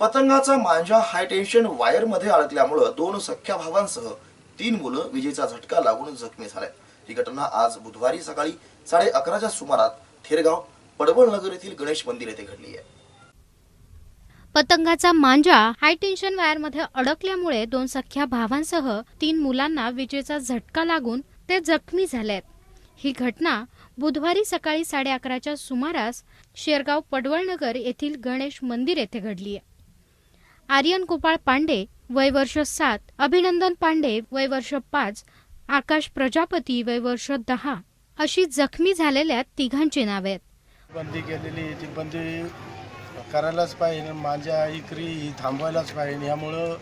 पतंगाचा मांजा हायटेन्शन वायरमध्ये अडकल्यामुळं दोन सख्या भावांसह तीन मुलं विजेचा झटका लागून जखमी झाले ही घटना आज बुधवारी सकाळी साडे अकराच्या सुमारात थेरगाव पडवळ नगर येथील गणेश मंदिर येथे घडली आहे. पतंगाचा मांजा हाय टेन्शन वायरमध्ये अडकल्यामुळे दोन सख्या भावांसह तीन मुलांना विजेचा झटका लागून ते जखमी झालेत. ही घटना बुधवारी सकाळी साडे अकराच्या सुमारास शेरगाव पडवळनगर येथील गणेश मंदिर येथे घडली आहे. आर्यन गोपाळ पांडे वय वर्ष सात अभिनंदन पांडे वय वर्ष पाच आकाश प्रजापती वय वर्ष दहा अशी जखमी झालेल्या तिघांची नावे आहेत. बंदी केलेली ती बंदी करायलाच पाहिजे माझ्या इकरी ही थांबवायलाच पाहिजे. यामुळं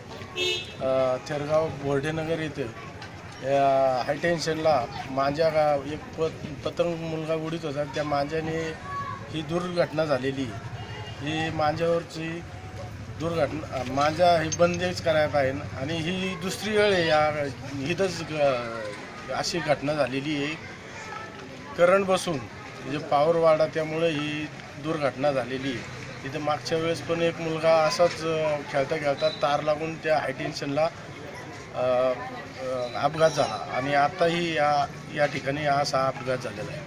थेरगाव बोर्डेनगर येथे हायटेन्शनला माझ्या एक प पतंग मुलगा उडीत होता त्या माझ्याने ही दुर्घटना झालेली ही माझ्यावरची दुर्घटना माझ्या ही बंदीच करायला पाहिजे आणि ही दुसरी वेळ आहे या इथंच ग- अशी घटना झालेली आहे. करंट बसून म्हणजे पॉवर वाढा त्यामुळे ही दुर्घटना झालेली आहे. तिथे मागच्या वेळेस पण एक मुलगा असाच खेळता खेळता तार लागून त्या हायटेन्शनला अपघात झाला. आणि आताही या या ठिकाणी असा अपघात झालेला आहे.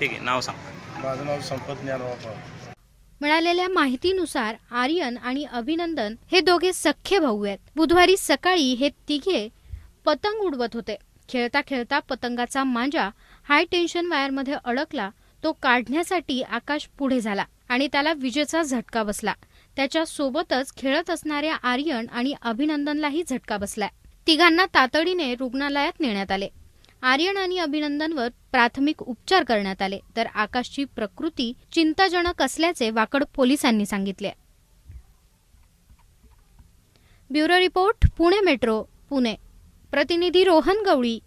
ठीक आहे नाव सांग. माझं नाव संपत ज्ञानोबा पवार. मिळालेल्या माहितीनुसार आर्यन आणि अभिनंदन हे दोघे सख्खे भाऊ आहेत. बुधवारी सकाळी हे तिघे पतंग उडवत होते. खेळता खेळता पतंगाचा मांजा हाय टेन्शन वायरमध्ये अडकला तो काढण्यासाठी आकाश पुढे झाला आणि त्याला विजेचा झटका बसला. त्याच्या सोबतच खेळत असणाऱ्या आर्यन आणि अभिनंदनलाही झटका बसलाय. तिघांना तातडीने रुग्णालयात नेण्यात आले. आर्यन आणि अभिनंदनवर प्राथमिक उपचार करण्यात आले. तर आकाशची प्रकृती चिंताजनक असल्याचे वाकड पोलिसांनी सांगितले. Bureau report Pune metro Pune. प्रतिनिधी रोहन गवळी